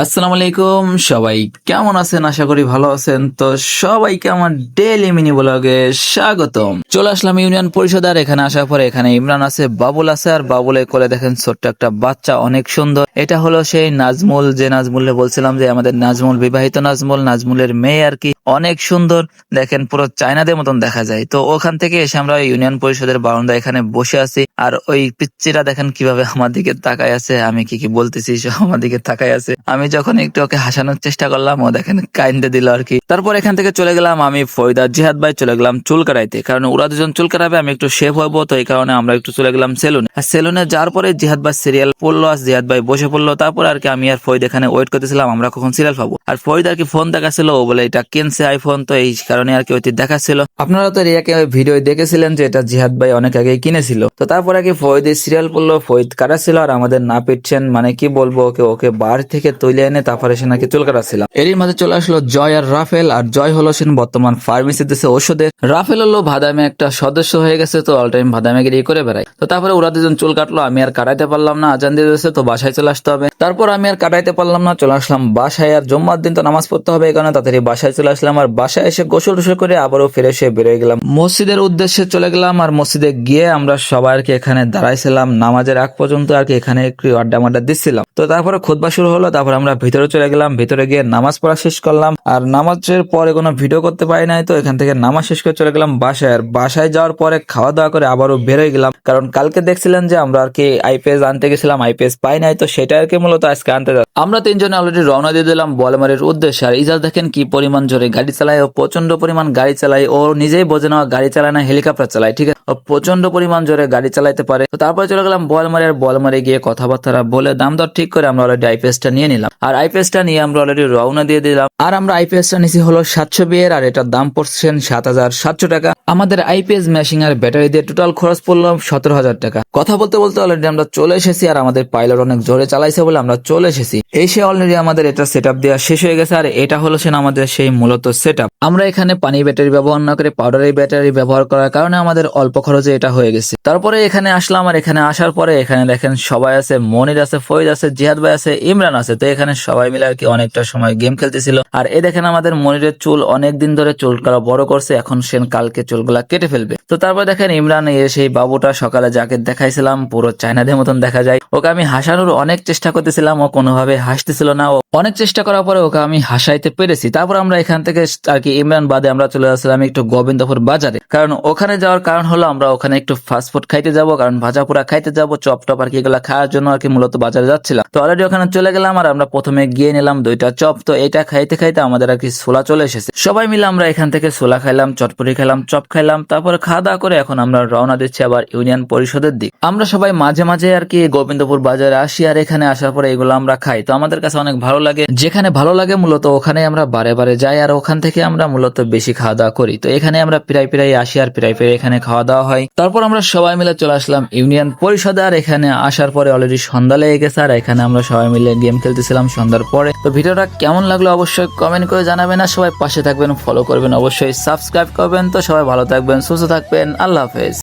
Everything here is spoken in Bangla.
আসসালামু আলাইকুম সবাই কেমন আছেন? আশা করি ভালো আছেন। তো সবাইকে আমার ডেইলি মিনি ব্লগে স্বাগতম। চলে আসলাম ইউনিয়ন পরিষদ আর এখানে আসার পরে এখানে ইমরান আছে, বাবুল আছে, আর বাবুলে কোলে দেখেন ছোট্ট একটা বাচ্চা, অনেক সুন্দর। এটা হলো সেই নাজমুল, যে নাজমুলে বলছিলাম যে আমাদের নাজমুল, বিবাহিত নাজমুল, নাজমুলের মেয়ে আর কি। অনেক সুন্দর, দেখেন পুরো চায়নাদের মতন দেখা যায়। তো ওখান থেকে এসে আমরা ইউনিয়ন পরিষদের বারান্দা এখানে বসে আছি। আর ওই পিচ্চিরা দেখেন কীভাবে আমার দিকে তাকায় আছে, আমি কি কি বলতেছি আমার দিকে তাকায় আছে। আমি যখন একটু ওকে হাসানোর চেষ্টা করলাম, ও দেখেন কাইন্দে দিল আর কি। তারপর এখান থেকে চলে গেলাম আমি ফরিদা জিহাদ ভাই, চলে গেলাম চুল কাটাইতে কারণ ওরা দুজন চুল কাটাবে আমি একটু শেভ হব, তো এই কারণে আমরা একটু চলে গেলাম সেলুনে আর সেলুনে যাওয়ার পরে জিহাদ ভাই সিরিয়াল পড়ল, আর জিহাদ ভাই বসে পড়ল। তারপর আর কি আমি আর ফরিদ এখানে ওয়েট করতেছিলাম, আমরা কখন সিরিয়াল পাবো। আর ফরিদ আর কি ফোন দেখাচ্ছিল, ও বলে, এটা কিনছে আইফোন তো এই কারণে আর কি ওইটি দেখাচ্ছিল। আপনারা তো রিয়াকে ভিডিও দেখেছিলেন যে এটা জিহাদ ভাই অনেক আগে কিনেছিল। তো তারপর কি ফরিদ সিরিয়াল পড়ল ফরিদ কাটাচ্ছিল আর আমাদের না পিটছেন মানে কি বলব ওকে ওকে বাড়ি থেকে তুলে এনে তারপরে সে নাকি চুল কাটাচ্ছিলাম এরই মাঝে চলে আসলো জয় আর রাফেল, আর জয় হলো সেন বর্তমান ফার্মেসি দেশে ওষুধের। রাফেল হলো ভাদামে একটা সদস্য হয়ে গেছে, তো অল টাইম ভাদামেগিরি করে বেড়ায়। তো তারপরে ওরা দুজন চুল কাটলো, আমি আর কাটাইতে পারলাম না, আজান দিয়ে দিয়েছে, তো বাসায় চলে আসতে হবে। তারপর আমি আর কাটাইতে পারলাম না, চলে আসলাম বাসায়, আর জম্মার দিন তো নামাজ পড়তে হবে, এই কারণে তাড়াতাড়ি বাসায় চলে আসলাম। আর বাসায় এসে গোসল টোসল করে আবারও ফিরে এসে বেরোয় গেলাম। মসজিদের উদ্দেশ্যে চলে গেলাম আর মসজিদে গিয়ে আমরা সবাই আর কি এখানে দাঁড়াইছিলাম। নামাজের আগ পর্যন্ত আর কি এখানে একটু আড্ডা মাড্ডা দিচ্ছিলাম। তো তারপরে খুদবা শুরু হলো, তারপর আমরা ভিতরে চলে গেলাম। ভিতরে গিয়ে নামাজ পড়া শেষ করলাম। আর নামাজের পরে কোনো ভিডিও করতে পারি নাই, তো এখান থেকে নামাজ শেষ করে চলে গেলাম বাসায়। আর বাসায় যাওয়ার পরে খাওয়া দাওয়া করে আবারও বেরোয় গেলাম। কারণ কালকে দেখছিলেন যে আমরা আর কি আইপিএস আনতে গেছিলাম, আইপিএস পাই নাই, তো সেটা আর কি মূলত আজকে আনতে। আমরা তিনজনে অলরেডি রওনা দিয়ে দিলাম বলমারের উদ্দেশ্যে। আর ইজাজ দেখেন কি পরিমাণ জোরে গাড়ি চালায় ও প্রচণ্ড পরিমাণ গাড়ি চালায় ও নিজেই বোঝে না গাড়ি চালায় না, হেলিকপ্টার চালায়, ঠিক আছে? ও প্রচণ্ড পরিমাণ জোরে গাড়ি চালাইতে পারে। তো তারপরে চলে গেলাম বলমারে আর বলমারে গিয়ে কথাবার্তা বলে দাম দর ঠিক করে আমরা অলরেডি আইপিএসটা নিয়ে নিলাম। আর আইপিএসটা নিয়ে আমরা অলরেডি রওনা দিয়ে দিলাম। আর আমরা আইপিএসটা নিছি হলো সাতশো বিয়ের আর এটার দাম পড়ছেন সাত হাজার সাতশো টাকা। আমাদের আইপিএস মেশিং আর ব্যাটারি দিয়ে টোটাল খরচ পড়ল সতেরো হাজার টাকা। কথা বলতে বলতে অলরেডি আমরা চলে এসেছি আর আমাদের পাইলট অনেক জোরে চালাইছে বলে আমরা চলে এসেছি। এসে অলরেডি আমাদের এটা সেট দেওয়া শেষ হয়ে গেছে, আর এটা হলো সেন আমাদের সেই মূলত সেট আমরা এখানে পানি ব্যাটারি ব্যবহার না করে পাউডারের ব্যাটারি ব্যবহার করার কারণে আমাদের অল্প খরচে এটা হয়ে গেছে। তারপরে এখানে আসলাম, আর এখানে আসার পরে এখানে দেখেন সবাই আছে, মনির আছে ফৈজ আছে, জিহাদ ভাই আছে, ইমরান আছে। তো এখানে সবাই মিলে আর কি অনেকটা সময় গেম খেলতেছিল। আর এই দেখেন আমাদের মনিরের চুল অনেক দিন ধরে চুলগুলা বড় করছে, এখন সেন কালকে চুলগুলা কেটে ফেলবে। তো তারপর দেখেন ইমরান এ সেই বাবুটা সকালে যাকে দেখাইছিলাম, পুরো চায়নাদের মতন দেখা যায়। ওকে আমি হাসানোর অনেক চেষ্টা করতেছিলাম, ও কোনোভাবে হাসতেছিল না। ও অনেক চেষ্টা করার পরে ওকে আমি হাসাইতে পেরেছি। তারপর আমরা এখান থেকে আর কি ইমরান বাদে আমরা চলে আসলাম একটু গোবিন্দপুর বাজারে। কারণ ওখানে যাওয়ার কারণ হলো আমরা ওখানে একটু ফাস্ট ফুড খাইতে যাব, কারণ ভাজা পোড়া খাইতে যাব, চপ টপ আর কি এগুলা খাওয়ার জন্য আর কি মূলত বাজারে যাচ্ছিলাম। তো অলরেডি ওখানে চলে গেলাম আর আমরা প্রথমে গিয়ে নিলাম দুইটা চপ। তো এটা খাইতে খাইতে আমাদের আর কি সোলা চলে এসেছে। সবাই মিলে আমরা এখান থেকে সোলা খাইলাম, চটপটি খেলাম চপ খাইলাম। তারপরে খাওয়া দাওয়া করে এখন আমরা রওনা দিচ্ছি আবার ইউনিয়ন পরিষদের দিক। আমরা সবাই মাঝে মাঝে আর কি গোবিন্দপুর বাজারে আসি আর এখানে আসার পরে এগুলো আমরা খাই। তো আমাদের কাছে অনেক ভালো লাগে। যেখানে ভালো লাগে মূলত ওখানে আমরা বারে বারে যাই, আর ওখান থেকে আমরা মূলত বেশি খাওয়া দাওয়া করি। তো এখানে আমরা প্রায় প্রায় আসি, আর প্রায় প্রায় এখানে খাওয়া দাওয়া হয়। তারপর আমরা সবাই মিলে চলে আসলাম ইউনিয়ন পরিষদে, আর এখানে আসার পরে অলরেডি সন্ধ্যা লেগে গেছে, আর এখানে আমরা সবাই মিলে গেম খেলতেছিলাম সন্ধ্যার পরে। তো ভিডিওটা কেমন লাগল অবশ্যই কমেন্ট করে জানাবেন, আর সবাই পাশে থাকবেন ফলো করবেন, অবশ্যই সাবস্ক্রাইব করবেন। তো সবাই ভালো থাকবেন, সুস্থ থাকবেন, আল্লাহ হাফেজ।